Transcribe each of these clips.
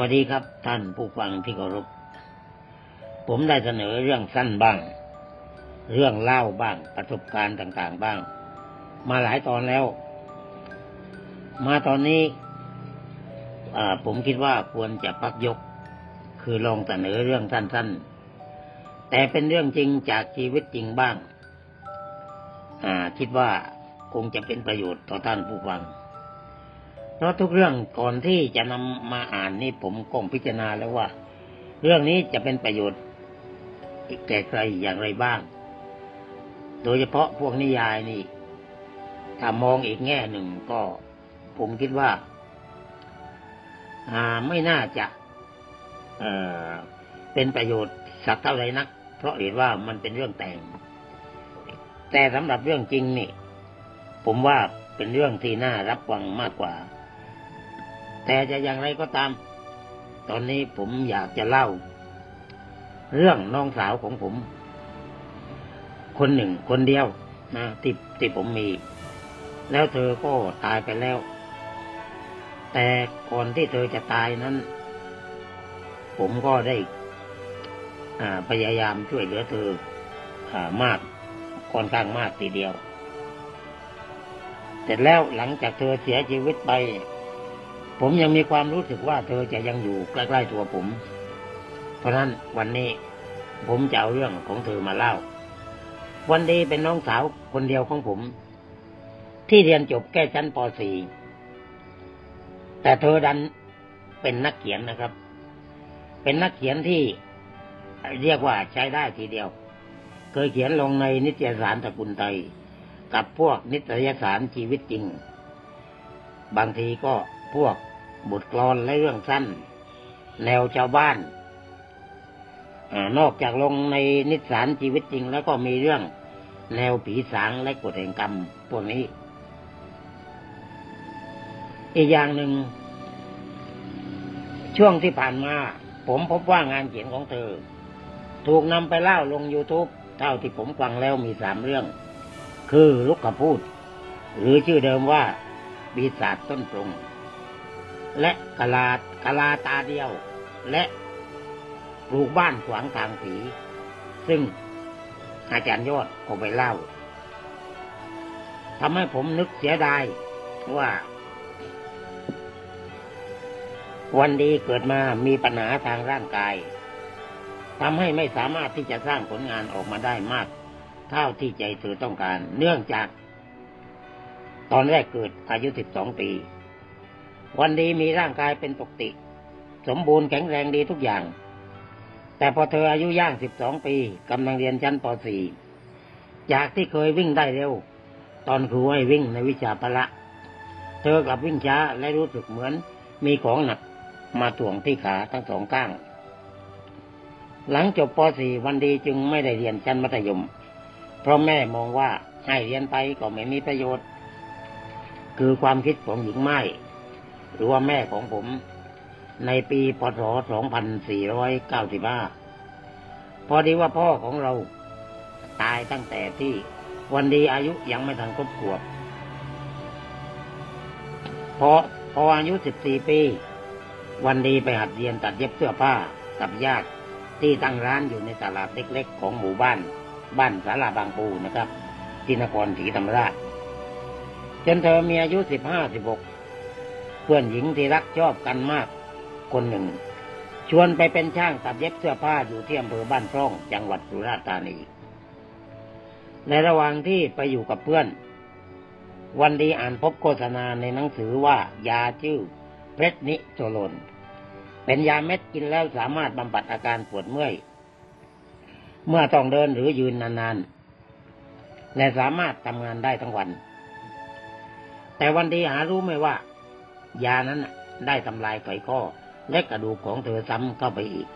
วัสดีครับ ท่านผู้ฟังที่เคารพ ผมได้เสนอเรื่องสั้นบ้าง เรื่องเล่าบ้าง ประสบการณ์ต่างๆบ้าง มาหลายตอนแล้ว มาตอนนี้ผมคิดว่าควรจะพักยก คือลองเสนอเรื่องสั้นๆ แต่เป็นเรื่องจริงจากชีวิตจริงบ้าง คิดว่าคงจะเป็นประโยชน์ต่อท่านผู้ฟัง เพราะทุกเรื่องก่อนที่จะนำมาอ่านนี่ผมก็พิจารณาแล้วว่า เรื่องนี้จะเป็นประโยชน์แก่ใครอย่างไรบ้าง โดยเฉพาะพวกนิยายนี่ ถ้ามองอีกแง่หนึ่งก็ผมคิดว่า อ่าไม่น่าจะเออเป็นประโยชน์สักเท่าไรนัก เพราะเห็นว่ามันเป็นเรื่องแต่ง แต่สำหรับเรื่องจริงนี่ ผมว่าเป็นเรื่องที่น่ารับฟังมากกว่า แต่จะอย่างไรก็ตาม ตอนนี้ผมอยากจะเล่า เรื่องน้องสาวของผม คนหนึ่งคนเดียวนะที่ที่ผมมี แล้วเธอก็ตายไปแล้ว แต่ก่อนที่เธอจะตายนั้น ผมก็ได้พยายามช่วยเหลือเธออามากค่อนข้างมากทีเดียว เสร็จแล้วหลังจากเธอเสียชีวิตไป ผมยังมีความรู้สึกว่าเธอจะยังอยู่ใกล้ๆตัวผม เพราะนั้นวันนี้ผมจะเอาเรื่องของเธอมาเล่า วันดีเป็นน้องสาวคนเดียวของผม ที่เรียนจบแค่ชั้นป .4 แต่เธอดันเป็นนักเขียนนะครับ เป็นนักเขียนที่เรียกว่าใช้ได้ทีเดียว เคยเขียนลงในนิตยสารตะกุลไตกับพวกนิตยสารชีวิตจริง บางทีก็ พวกบทกลอนและเรื่องสั้น แนวชาวบ้านอนอกจากลงในนิสารชีวิตจริง แล้วก็มีเรื่องแนวผีสางและกฎแห่งกรรมพวกนี้ อีกอย่างหนึ่ง ช่วงที่ผ่านมา ผมพบว่างานเขียนของเธอ ถูกนำไปเล่าลง YouTube เท่าที่ผมฟังแล้วมีสามเรื่อง คือลุกขพูด หรือชื่อเดิมว่าปีศาจต้นปรง และกะลากะลาตาเดียว และปลูกบ้านขวางทางผี ซึ่งอาจารย์ยอดก็ไปเล่าทำให้ผมนึกเสียดายว่า วันดีเกิดมามีปัญหาทางร่างกายทำให้ไม่สามารถที่จะสร้างผลงานออกมาได้มาก เท่าที่ใจเธอต้องการ เนื่องจาก ตอนแรกเกิดอายุ12ปี วันดีมีร่างกายเป็นปกติ สมบูรณ์แข็งแรงดีทุกอย่าง แต่พอเธออายุย่าง12ปีกำลังเรียนชั้นป .4 จากที่เคยวิ่งได้เร็ว ตอนครูให้วิ่งในวิชาพละ เธอกลับวิ่งช้าและรู้สึกเหมือนมีของหนักมาถ่วงที่ขาทั้งสองข้าง หลังจบป .4 วันดีจึงไม่ได้เรียนชั้นมัธยม เพราะแม่มองว่าให้เรียนไปก็ไม่มีประโยชน์ คือความคิดของหญิงไม้ หรือว่าแม่ของผม ในปีพศ 2495 พอดีว่าพ่อของเราตายตั้งแต่ที่วันดีอายุยังไม่ทันครบขวบ พอพออายุ 14 ปี วันดีไปหัดเรียนตัดเย็บเสื้อผ้ากับญาติที่ตั้งร้านอยู่ในตลาดเล็กๆ ของหมู่บ้าน บ้านสาราบางปูนะครับ ที่นครศรีธรรมราชจนเธอมีอายุสิบห้าสิบหก เพื่อนหญิงที่รักชอบกันมาก คนหนึ่ง ชวนไปเป็นช่างตัดเย็บเสื้อผ้าอยู่ที่อำเภอบ้านพร่อง จังหวัดสุราษฎร์ธานี ในระหว่างที่ไปอยู่กับเพื่อน วันดีอ่านพบโฆษณาในหนังสือว่ายาชื่อเพรสนิโซโลนเป็นยาเม็ดกินแล้วสามารถบำบัดอาการปวดเมื่อย เมื่อต้องเดินหรือยืนนานๆ และสามารถทำงานได้ทั้งวัน แต่วันดีหารู้ไหมว่า ยานั้นได้ทำลายไขข้อ และกระดูกของเธอซ้ำเข้าไปอีก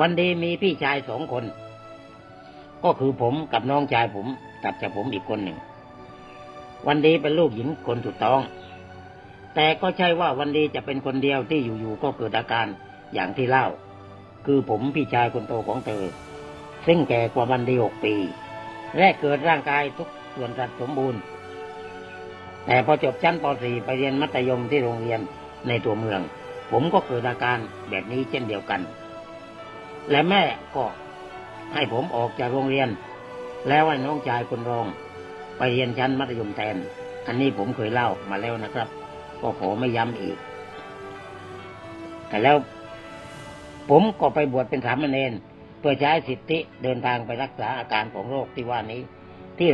วันดีมีพี่ชายสองคน ก็คือผมกับน้องชายผมกับจากผมอีกคนหนึ่ง วันดีเป็นลูกหญิงคนสุดท้อง แต่ก็ใช่ว่าวันดีจะเป็นคนเดียวที่อยู่ๆก็เกิดอาการอย่างที่เล่า คือผมพี่ชายคนโตของเธอ ซึ่งแก่กว่าวันดีหกปีแรกเกิดร่างกายทุกส่วนสัดสมบูรณ์ แต่พอจบชั้นป .4 ไปเรียนมัธยมที่โรงเรียนในตัวเมือง ผมก็เกิดอาการแบบนี้เช่นเดียวกัน และแม่ก็ให้ผมออกจากโรงเรียน แล้วให้น้องชายคนรอง ไปเรียนชั้นมัธยมแทน อันนี้ผมเคยเล่ามาแล้วนะครับ ก็ขอไม่ย้ำอีก แต่แล้ว ผมก็ไปบวชเป็นสามเณรเพื่อใช้สิทธิเดินทางไปรักษาอาการของโรคที่ว่านี้ ที่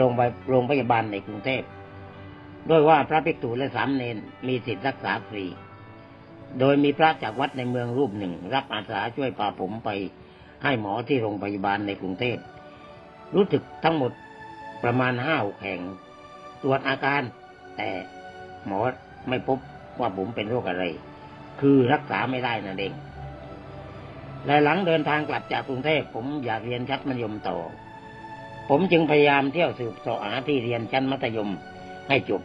โรงพยาบาลในกรุงเทพ โดยว่าพระภิกษุและสามเณรมีสิทธิรักษาฟรี โดยมีพระจากวัดในเมืองรูปหนึ่ง รับอาสาช่วยพาผมไปให้หมอที่โรงพยาบาลในกรุงเทพ รู้สึกทั้งหมดประมาณห้าหแห่ง ตรวจอาการ แต่หมอไม่พบว่าผมเป็นโรคอะไร คือรักษาไม่ได้นั่นเองและหลังเดินทางกลับจากกรุงเทพผมอยากเรียนชั้นมัธยมต่อ ผมจึงพยายามเที่ยวสืบสาะหาที่เรียนชั้นมัธยมให้จบ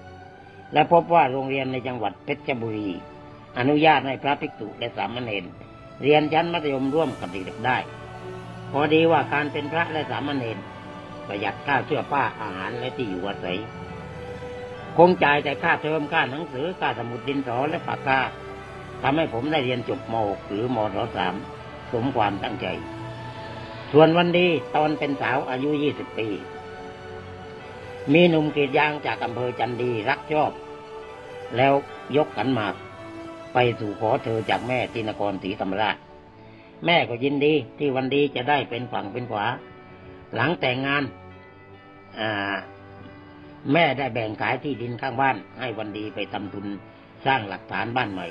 และพบว่าโรงเรียนในจังหวัดเพชรบุรี อนุญาตให้พระภิกษุและสามเณรเรียนชั้นมัธยมร่วมกับเด็กๆได้ พอดีว่าการเป็นพระและสามเณรประหยัดค่าเสื้อผ้าอาหารและที่อยู่อาศัย คงจ่ายแต่ค่าเทอมค่าหนังสือค่าสมุดดินสอและปากกาทำให้ผมได้เรียนจบม .6 หรือมศสามสมความตั้งใจ ส่วนวันดีตอนเป็นสาวอายุ 20 ปี มีหนุ่มกรีดยางจากอำเภอจันดีรักชอบ แล้วยกขันหมาก ไปสู่ขอเธอจากแม่ที่นครศรีธรรมราช แม่ก็ยินดีที่วันดีจะได้เป็นฝั่งเป็นขวา หลังแต่งงานแม่ได้แบ่งขายที่ดินข้างบ้าน ให้วันดีไปทำทุนสร้างหลักฐานบ้านใหม่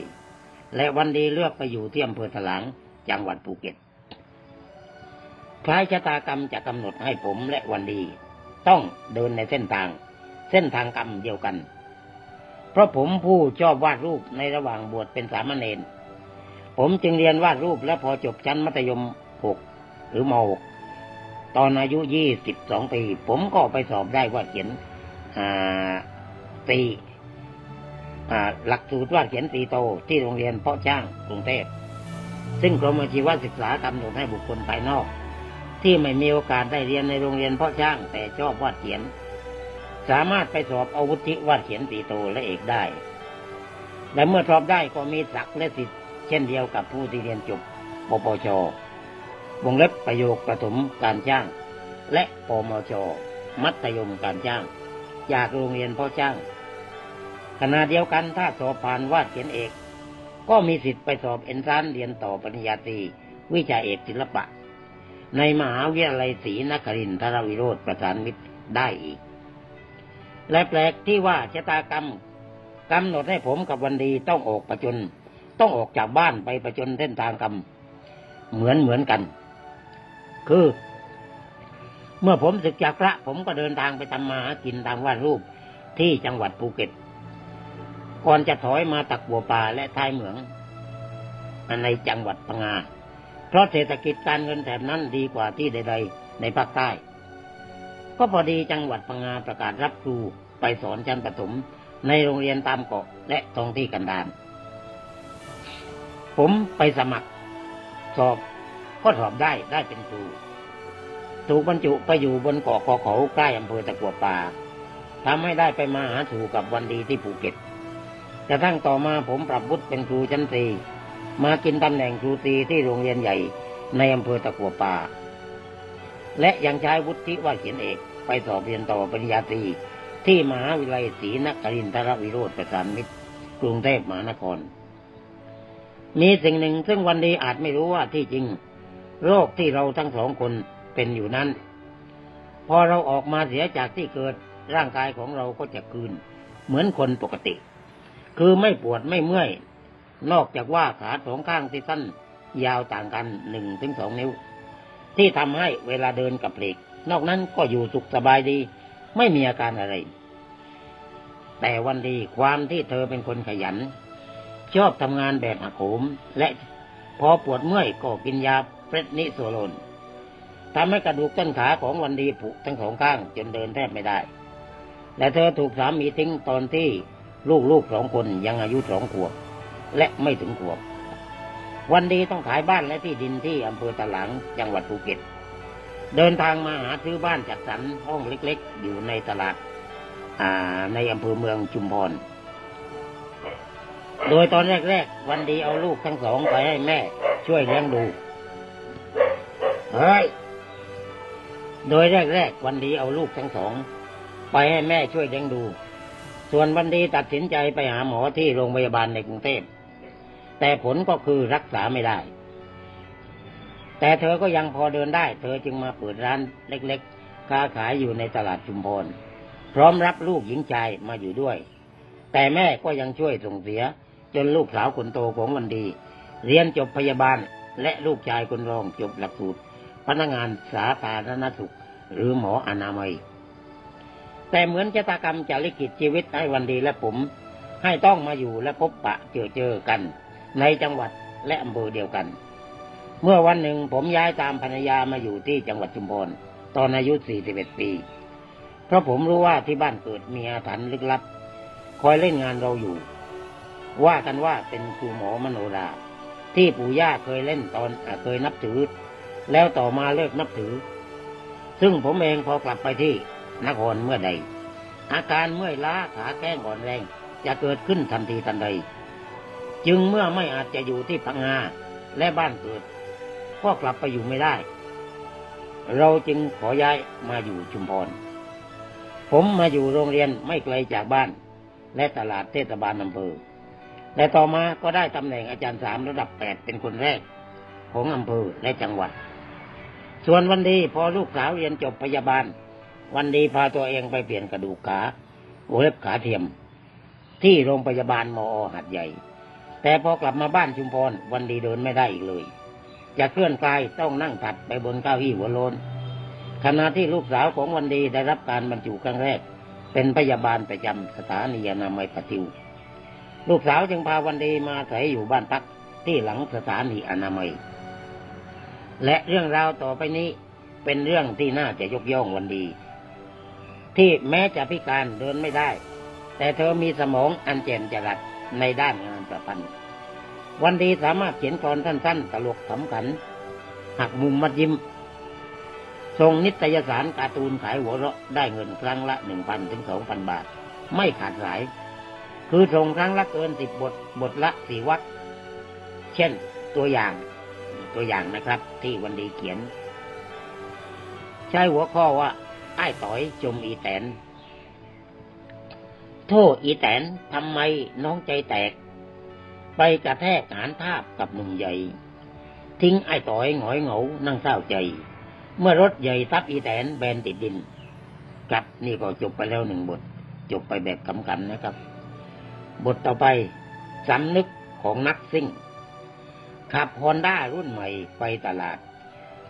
และวันดีเลือกไปอยู่ที่อำเภอถลางจังหวัดภูเก็ตคล้ายชะตากรรมจะกำหนดให้ผมและวันดี ต้องเดินในเส้นทาง เส้นทางกรรมเดียวกัน เพราะผมผู้ชอบวาดรูปในระหว่างบวชเป็นสามเณรผมจึงเรียนวาดรูปและพอจบชั้นมัธยมหกหรือมหกตอนอายุยี่สิบสองปี ผมก็ไปสอบได้วาดเขียนอ่าตีอ่าหลักสูตรวาดเขียนตีโตที่โรงเรียนเพาะช่างกรุงเทพซึ่งกรมอาชีวศึกษากำหนดให้บุคคลภายนอก ที่ไม่มีโอกาสได้เรียนในโรงเรียนเพาะช่างแต่ชอบวาดเขียน สามารถไปสอบอาวุธิวาดเขียนตีโตและเอกได้ และเมื่อสอบได้ก็มีศักดิ์และสิทธิ์เช่นเดียวกับผู้ที่เรียนจบปปชวงเล็บประโยคประถมการจ้าง และปมชมัธยมการจ้าง จากโรงเรียนพ่อจ้าง ขณะเดียวกันถ้าสอบผ่านวาดเขียนเอก ก็มีสิทธิ์ไปสอบเอ็นทรานซ์เรียนต่อปริญญาตรีวิชาเอกศิลปะ ในมหาวิทยาลัยศรีนครินทรวิโรธประสานมิตรได้อีก และแปลกที่ว่าชะตากรรมกำหนดให้ผมกับวันดีต้องออกประจน ต้องออกจากบ้านไปประจนเส้นทางกรรม เหมือนเหมือนกัน คือ เมื่อผมศึกจากพระผมก็เดินทางไปทำมาหากินทางวาดรูปที่จังหวัดภูเก็ต ก่อนจะถอยมาตักบัวป่าและท้ายเหมืองในจังหวัดพังงา เพราะเศรษฐกิจการเงินแถบนั้นดีกว่าที่ใด ๆ ในภาคใต้ ก็พอดีจังหวัดพังงาประกาศรับครูไปสอนชั้นประถมในโรงเรียนตามเกาะและท้องที่กันดารผมไปสมัคร สอบก็สอบได้ได้เป็นครู ถูกบรรจุไปอยู่บนเกาะกอเขาใกล้อำเภอตะกัวป่าทำให้ได้ไปมาหาถูกกับวันดีที่ภูเก็ตกระทั่งต่อมาผมปรับวุฒิเป็นครูชั้นตรี มากินตำแหน่งครูตีที่โรงเรียนใหญ่ในอำเภอตะกัวป่า และยังใช้วุฒิว่าเขียนเอกไปสอบเรียนต่อปริญญาตรีที่มหาวิทยาลัยศรีนครินทรวิโรธประสานมิตรกรุงเทพมหานคร มีสิ่งหนึ่งซึ่งวันดีอาจไม่รู้ว่าที่จริง โรคที่เราทั้งสองคนเป็นอยู่นั้น พอเราออกมาเสียจากที่เกิดร่างกายของเราก็จะคืน เหมือนคนปกติ คือไม่ปวดไม่เมื่อย นอกจากว่าขาสองข้างที่สั้นยาวต่างกันหนึ่งถึงสองนิ้ว ที่ทำให้เวลาเดินกับเพลกนอกนั้นก็อยู่สุขสบายดี ไม่มีอาการอะไร แต่วันดีความที่เธอเป็นคนขยัน ชอบทำงานแบบหักโหมและพอปวดเมื่อยก็กินยาเปรดนิโซโลนทำให้กระดูกต้นขาของวันดีผุทั้งสองข้างจนเดินแทบไม่ได้ และเธอถูกสามีทิ้งตอนที่ลูกๆสองคนยังอายุสองขวบ และไม่ถึงขวบ วันดีต้องขายบ้านและที่ดินที่อำเภอตะหลังจังหวัดภูเก็ต เดินทางมาหาซื้อบ้านจัดสรรห้องเล็กๆ อยู่ในตลาดอ่าในอำเภอเมืองชุมพร โดยตอนแรกๆ วันดีเอาลูกทั้งสองไปให้แม่ ช่วยเลี้ยงดูเฮ้ยโดยแรกๆ วันดีเอาลูกทั้งสอง ไปให้แม่ช่วยเลี้ยงดู ส่วนวันดีตัดสินใจไปหาหมอที่โรงพยาบาลในกรุงเทพ แต่ผลก็คือรักษาไม่ได้ แต่เธอก็ยังพอเดินได้ เธอจึงมาเปิดร้านเล็กๆ ค้าขายอยู่ในตลาดชุมพร พร้อมรับลูกหญิงชายมาอยู่ด้วย แต่แม่ก็ยังช่วยส่งเสีย จนลูกสาวคนโตของวันดี เรียนจบพยาบาลและลูกชายคนรองจบหลักสูตร พนักงานสาธารณสุข หรือหมออนามัย แต่เหมือนชะตากรรมจะลิขิตชีวิตให้วันดีและผม ให้ต้องมาอยู่และพบปะเจอเจอกัน ในจังหวัดและอำเภอเดียวกัน เมื่อวันหนึ่งผมย้ายตามภรรยามาอยู่ที่จังหวัดชุมพรตอนอายุ 41 ปี เพราะผมรู้ว่าที่บ้านเกิดมีอาถรรพ์ลึกลับ คอยเล่นงานเราอยู่ ว่ากันว่าเป็นครูหมอมโนรา ที่ปู่ย่าเคยเล่นตอนออเคยนับถือ แล้วต่อมาเลิกนับถือ ซึ่งผมเองพอกลับไปที่นครเมื่อใด อาการเมื่อยล้าขาแก้งอ่อนแรงจะเกิดขึ้นทันทีทันใด จึงเมื่อไม่อาจจะอยู่ที่พังงาและบ้านเกิด ก็กลับไปอยู่ไม่ได้ เราจึงขอย้ายมาอยู่ชุมพร ผมมาอยู่โรงเรียนไม่ไกลจากบ้าน และตลาดเทศบาลอำเภอแต่ต่อมาก็ได้ตำแหน่งอาจารย์สามระดับแปดเป็นคนแรก ของอำเภอและจังหวัด ส่วนวันดีพอลูกสาวเรียนจบพยาบาล วันดีพาตัวเองไปเปลี่ยนกระดูกขาเล็บขาเทียม ที่โรงพยาบาลมอหัดใหญ่ แต่พอกลับมาบ้านชุมพรวันดีเดินไม่ได้อีกเลย จะเคลื่อนกายต้องนั่งถัดไปบนเก้าอี้หัวโลนขณะที่ลูกสาวของวันดีได้รับการบรรจุครั้งแรก เป็นพยาบาลประจำสถานีอนามัยปะทิวลูกสาวจึงพาวันดีมาอาศัยอยู่บ้านพักที่หลังสถานีอนามัย และเรื่องราวต่อไปนี้เป็นเรื่องที่น่าจะยกย่องวันดี ที่แม้จะพิการเดินไม่ได้ แต่เธอมีสมองอันแจ่มจรัสในด้านงาน ประพันธ์ วันดีสามารถเขียนกรสั้นๆ ตลกขำขันหักมุมมัดยิ้มส่งนิตยสารการ์ตูนขายหัวเราะได้เงินครั้งละหนึ่งพันถึงสองพันบาท ไม่ขาดสาย คือส่งครั้งละเกินสิบบทบทละสี่วักเช่นตัวอย่างตัวอย่างนะครับ ที่วันดีเขียน ใช้หัวข้อว่าไอ้ต่อยจมอีแตน โทษอีแตนทำไมน้องใจแตก ไปกระแทกหานทาบกับหนุ่มใหญ่ ทิ้งไอ้ต่อยหงอยเหงานั่งเศร้าใจ เมื่อรถใหญ่ทับอีแตนแบนติดดินกับนี่ก็จบไปแล้วหนึ่งบท จบไปแบบขำขันนะครับ บทต่อไปสำนึกของนักซิ่ง ขับฮอนด้ารุ่นใหม่ไปตลาด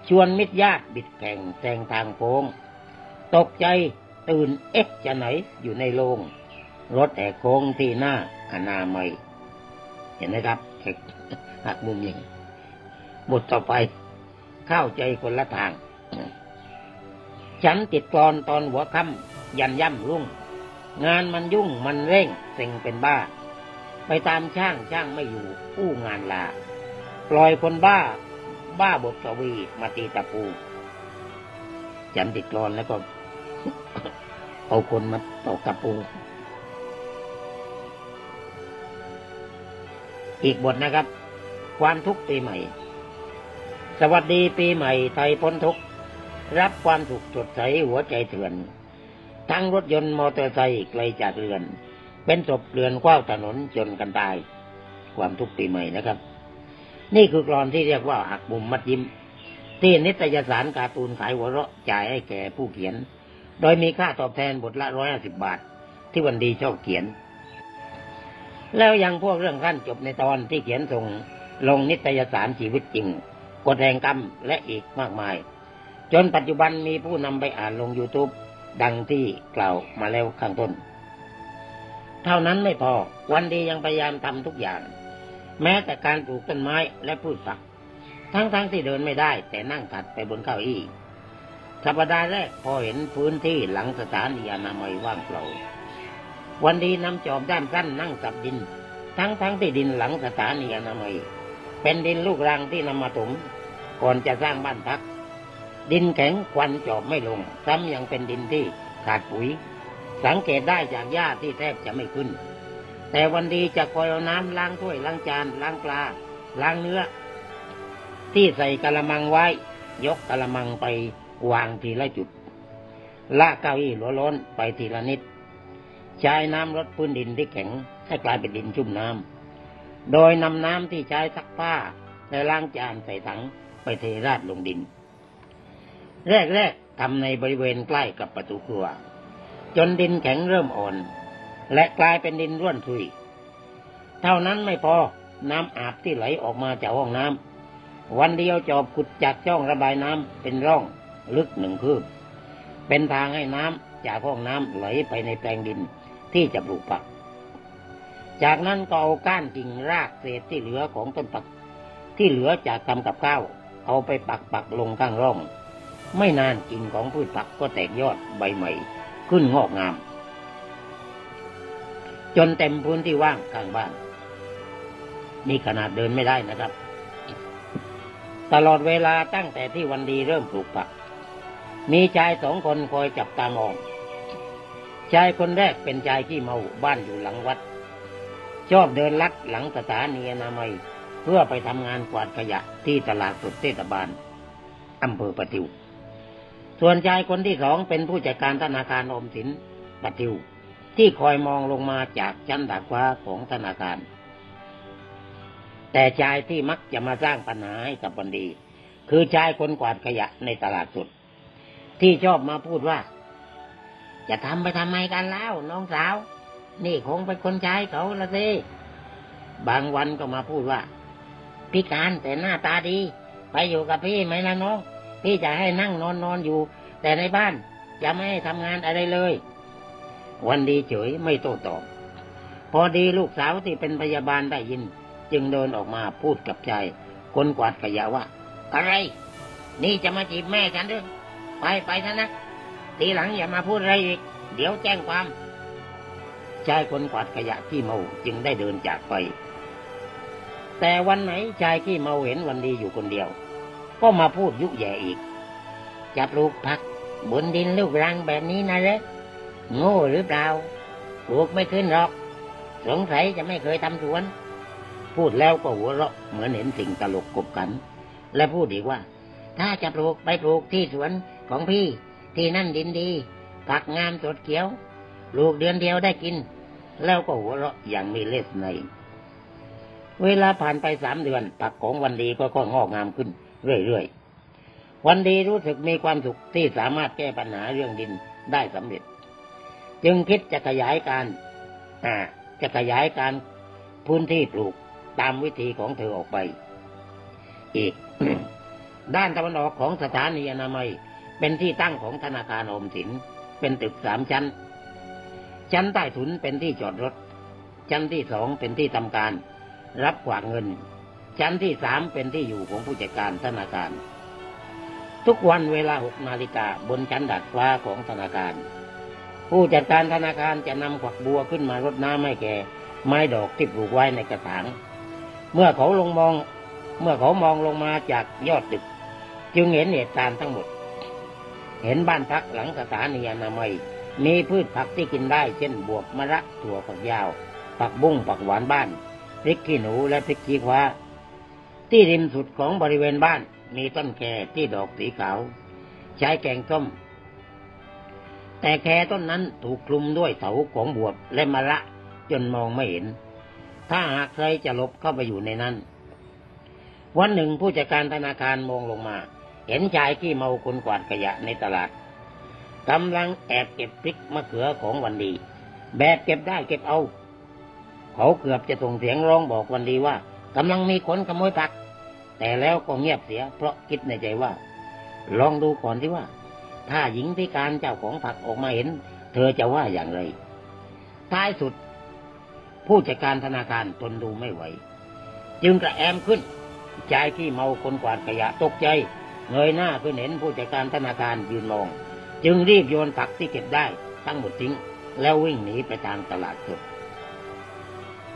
ชวนมิตรญาติบิดแข่งแซงทางโค้ง ตกใจตื่นเอ๊ะจะไหนอยู่ในโรงรถแอกโค้งที่หน้าอนามัย เห็นไหมครับหักมุมยิงบทต่อไปเข้าใจคนละทาง ฉันติดกรอนตอนหัวค่ำยันย่ำรุ่ง งานมันยุ่งมันเร่งเซ็งเป็นบ้า ไปตามช่างช่างไม่อยู่อู้งานลาปล่อยคนบ้า บ้าบทกวีมาตีตะปู ฉันติดกรอนแล้วก็เอาคนมาตอกตะปู อีกบทนะครับ ความทุกข์ปีใหม่ สวัสดีปีใหม่ไทยพ้นทุกข์รับความสุขสดใสหัวใจเถื่อน ทั้งรถยนต์มอเตอร์ไซค์ไกลจากเรือน เป็นศพเรือนคว้าวถนนจนกันตาย ความทุกข์ปีใหม่นะครับ นี่คือกรอนที่เรียกว่าหักมุมมัดยิ้ม ที่นิตยสารการ์ตูนขายหัวเราะจ่ายให้แก่ผู้เขียน โดยมีค่าตอบแทนบทละร้อยห้าสิบบาท ที่วันดีชอบเขียน แล้วยังพวกเรื่องขั้นจบในตอนที่เขียนส่งลงนิตยสารชีวิตจริงกฎแห่งกรรมและอีกมากมาย จนปัจจุบันมีผู้นำไปอ่านลง YouTube ดังที่กล่าวมาแล้วข้างต้น เท่านั้นไม่พอวันดียังพยายามทำทุกอย่าง แม้แต่การปลูกต้นไม้และพืชผัก ทั้งๆทที่เดินไม่ได้ แต่นั่งถัดไปบนเก้าอี้สัปดาห์แรกพอเห็นพื้นที่หลังสถานีอนามัยว่างเปล่า วันดีนำจอบด้ามสั้นนั่งสับดิน ทั้งทั้งที่ดินหลังสถานีอนามัย เป็นดินลูกรังที่นำมาถมก่อนจะสร้างบ้านพัก ดินแข็งควันจอบไม่ลง ซ้ำยังเป็นดินที่ขาดปุ๋ย สังเกตได้จากหญ้าที่แทบจะไม่ขึ้น แต่วันดีจะคอยเอาน้ำล้างถ้วยล้างจานล้างปลาล้างเนื้อ ที่ใส่กะละมังไว้ ยกกะละมังไปวางทีละจุดลากเก้าอี้หัวโล้นไปทีละนิด ใช้น้ำรดพื้นดินที่แข็งให้กลายเป็นดินชุ่มน้ำ โดยนำน้ำที่ใช้ซักผ้าและล้างจานใส่ถังไปเทราดลงดิน แรกๆทำในบริเวณใกล้กับประตูครัว จนดินแข็งเริ่มอ่อน และกลายเป็นดินร่วนซุย เท่านั้นไม่พอน้ำอาบที่ไหลออกมาจากห้องน้ำวันเดียวจอบขุดจากช่องระบายน้ำเป็นร่องลึกหนึ่งคืบ เป็นทางให้น้ำจากห้องน้ำไหลไปในแปลงดิน ที่จะปลูกผัก จากนั้นก็เอาก้านกิ่งรากเศษที่เหลือของต้นผัก ที่เหลือจากทำกับข้าว เอาไปปักปักลงข้างร่อง ไม่นานกิ่งของพืชผักก็แตกยอดใบใหม่ ขึ้นงอกงาม จนเต็มพื้นที่ว่างข้างบ้านนี่ขนาดเดินไม่ได้นะครับ ตลอดเวลาตั้งแต่ที่วันดีเริ่มปลูกผัก มีชายสองคนคอยจับตามอง ชายคนแรกเป็นชายขี้เมาบ้านอยู่หลังวัด ชอบเดินลัดหลังสถานีอนามัย เพื่อไปทำงานกวาดขยะที่ตลาดสดเทศบาลอำเภอปะติว ส่วนชายคนที่สองเป็นผู้จัดการธนาคารอมสินปะติว ที่คอยมองลงมาจากชั้นดาดฟ้าของธนาคาร แต่ชายที่มักจะมาสร้างปัญหาให้กับวันดี คือชายคนกวาดขยะในตลาดสดที่ชอบมาพูดว่า จะทำไปทำไมกันแล้ว น้องสาว นี่คงเป็นคนใช้เขาละสิบางวันก็มาพูดว่า พิการแต่หน้าตาดี ไปอยู่กับพี่ไหมล่ะน้อง พี่จะให้นั่งนอนนอนอยู่ แต่ในบ้านจะไม่ให้ทำงานอะไรเลย วันดีเฉยไม่โต้ตอบ พอดีลูกสาวที่เป็นพยาบาลได้ยิน จึงเดินออกมาพูดกับชายคนกวาดขยะว่า อะไร นี่จะมาจีบแม่ฉันหรือไปไปซะนะ ทีหลังอย่ามาพูดอะไรอีก เดี๋ยวแจ้งความชายคนกวาดขยะขี้เมาจึงได้เดินจากไป แต่วันไหนชายขี้เมาเห็นวันดีอยู่คนเดียว ก็มาพูดยุแย่อีกจะปลูกผัก บนดินลูกรังแบบนี้นะเล็กโง่หรือเปล่าปลูกไม่ขึ้นหรอก สงสัยจะไม่เคยทำสวน พูดแล้วก็หัวเราะเหมือนเห็นสิ่งตลกกบกัน และพูดอีกว่า ถ้าจะปลูกไปปลูกที่สวนของพี่ ที่นั่นดินดีผักงามสดเขียวปลูกเดือนเดียวได้กิน แล้วก็หัวเราะอย่างมีเลสใน เวลาผ่านไปสามเดือน ผักของวันดีก็ค่อยงอกงามขึ้นเรื่อยๆ วันดีรู้สึกมีความสุขที่สามารถแก้ปัญหาเรื่องดินได้สำเร็จ จึงคิดจะขยายการอ่าจะขยายการพื้นที่ปลูกตามวิธีของเธอออกไป อีก ด้านตะวันออกของสถานีอนามัย เป็นที่ตั้งของธนาคารออมสิน เป็นตึกสามชั้น ชั้นใต้ถุนเป็นที่จอดรถ ชั้นที่สองเป็นที่ทำการ รับกวาดเงิน ชั้นที่สามเป็นที่อยู่ของผู้จัดการธนาคาร ทุกวันเวลาหกนาฬิกาบนชั้นดาดฟ้าของธนาคาร ผู้จัดการธนาคารจะนำขวักบัวขึ้นมารดน้ำให้แก่ไม้ดอกที่ปลูกไว้ในกระถาง เมื่อเขาลงมอง เมื่อเขามองลงมาจากยอดตึก จึงเห็นเหตุการณ์ทั้งหมด เห็นบ้านพักหลังสถานีอนามัย มีพืชผักที่กินได้เช่นบวบมะระถั่วฝักยาว ผักบุ้งผักหวานบ้านพริกขี้หนูและพริกขี้ฟ้า ที่ริมสุดของบริเวณบ้านมีต้นแคที่ดอกสีขาว ใช้แกงส้ม แต่แคต้นนั้นถูกคลุมด้วยเถาของบวบและมะระจนมองไม่เห็น ถ้าหากใครจะลบเข้าไปอยู่ในนั้น วันหนึ่งผู้จัดการธนาคารมองลงมา เห็นชายที่เมาคนกวาดขยะในตลาดกำลังแอบเก็บพริกมะเขือของวันดี แบบเก็บได้เก็บเอา เขาเกือบจะส่งเสียงร้องบอกวันดีว่ากำลังมีคนขโมยผัก แต่แล้วก็เงียบเสีย เพราะคิดในใจว่า ลองดูก่อนที่ว่า ถ้าหญิงพิการเจ้าของผักออกมาเห็น เธอจะว่าอย่างไรท้ายสุด ผู้จัดการธนาคารทนดูไม่ไหว จึงกระแอมขึ้นชายที่เมาคนกวาดขยะตกใจ เงยหน้าขึ้นเห็นผู้จัดการธนาคารยืนมอง จึงรีบโยนผักที่เก็บได้ทั้งหมดทิ้ง แล้ววิ่งหนีไปทางตลาดสด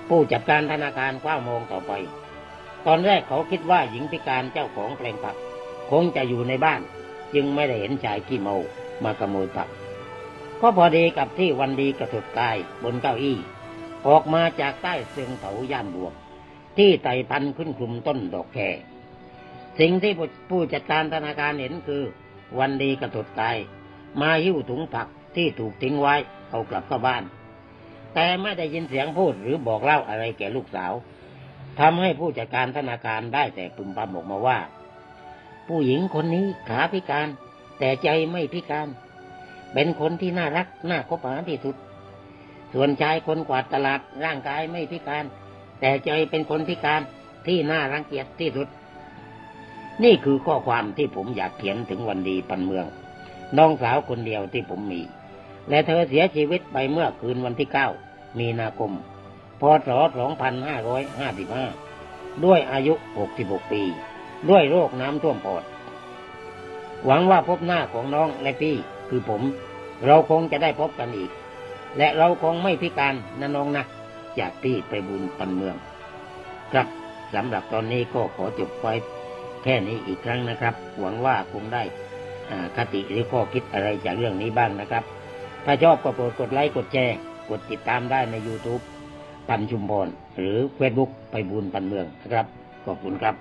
ผู้จัดการธนาคารคว้ามองต่อไป ตอนแรกเขาคิดว่าหญิงพิการเจ้าของแปลงผัก คงจะอยู่ในบ้าน จึงไม่ได้เห็นชายขี้เมามาขโมยผัก ก็พอดีกับที่วันดีกระสุดกายบนเก้าอี้ ออกมาจากใต้เสียงเถาย่านบวก ที่ไต่พันขึ้นคลุมต้นดอกแค สิ่งที่ผู้จัดการธนาคารเห็นคือ วันดีกระถดกายมาหิ้วถุงผักที่ถูกทิ้งไว้เอากลับเข้าบ้าน แต่ไม่ได้ยินเสียงพูดหรือบอกเล่าอะไรแก่ลูกสาวทำให้ผู้จัดการธนาคารได้แต่พึมพำออกมาว่า ผู้หญิงคนนี้ขาพิการ แต่ใจไม่พิการ เป็นคนที่น่ารักน่าคบหาที่สุด ส่วนชายคนกวาดตลาดร่างกายไม่พิการ แต่ใจเป็นคนพิการที่น่ารังเกียจที่สุด นี่คือข้อความที่ผมอยากเขียนถึงวันดีปันเมือง น้องสาวคนเดียวที่ผมมี และเธอเสียชีวิตไปเมื่อคืนวันที่เก้ามีนาคม พศ 2555 ด้วยอายุ 66 ปี ด้วยโรคน้ำท่วมปอด หวังว่าพบหน้าของน้องและพี่คือผม เราคงจะได้พบกันอีก และเราคงไม่พิการนะน้องนะ จากพี่ไปบุญปันเมือง ครับสำหรับตอนนี้ก็ขอจบไว้ แค่นี้อีกครั้งนะครับ หวังว่าคงได้คติหรือข้อคิดอะไรจากเรื่องนี้บ้างนะครับ ถ้าชอบก็โปรดกดไลค์กดแชร์กดติดตามได้ใน YouTube ปันชุมพรหรือ Facebook ไปบุญปันเมืองนะครับ ขอบคุณครับ